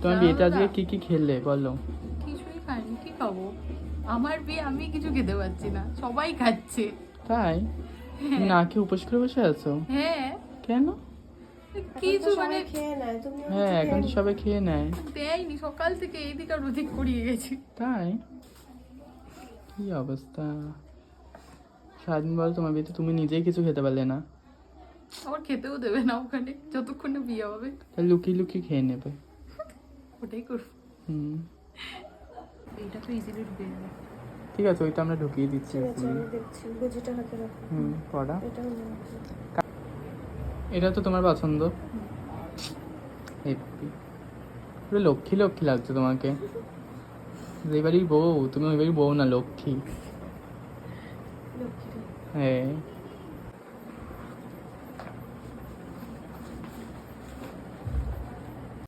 তোমার বিয়েতে আজকে কি কি খেলে বলো। কিছুই খাইনি কি খাব? আমার বিয়ে আমি কিছু খেতে পারছি না সবাই খাচ্ছে। তাই? না খেয়ে উপোস করে বসে আছো? হ্যাঁ। কেন? কিছু মানে খেয়ে নেয় তুমি হ্যাঁ এখন তো সবাই খেয়ে নেয়। দেয়নি সকাল থেকে এইদিক আর ওদিক করিয়ে গেছি। তাই? কি অবস্থা? সারাদিন বল তোমার বিয়েতে তুমি নিজেই কিছু খেতে পারলে না। আমার খেতেও দেবে না ওখানে যতক্ষণ না বিয়ে হবে। তাহলে লুকিয়ে লুকিয়ে খেয়ে নেবে। ওটাই করব। হুম। এইটা তো ইজিলি ঢুকে যাবে। ঠিক আছে ওইটা আমরা ঢুকিয়ে দিচ্ছি দেখছি গুজিটা হাতে রাখো। হুম পড়া। এটাও নিয়ে আসো। এটা তো তোমার পছন্দ। হেপি। পুরো লক্ষ্মী লক্ষ্মী লাগছে তোমাকে। এই বাড়ির বউ তুমি ওই বাড়ির বউ না লক্ষ্মী। হ্যাঁ।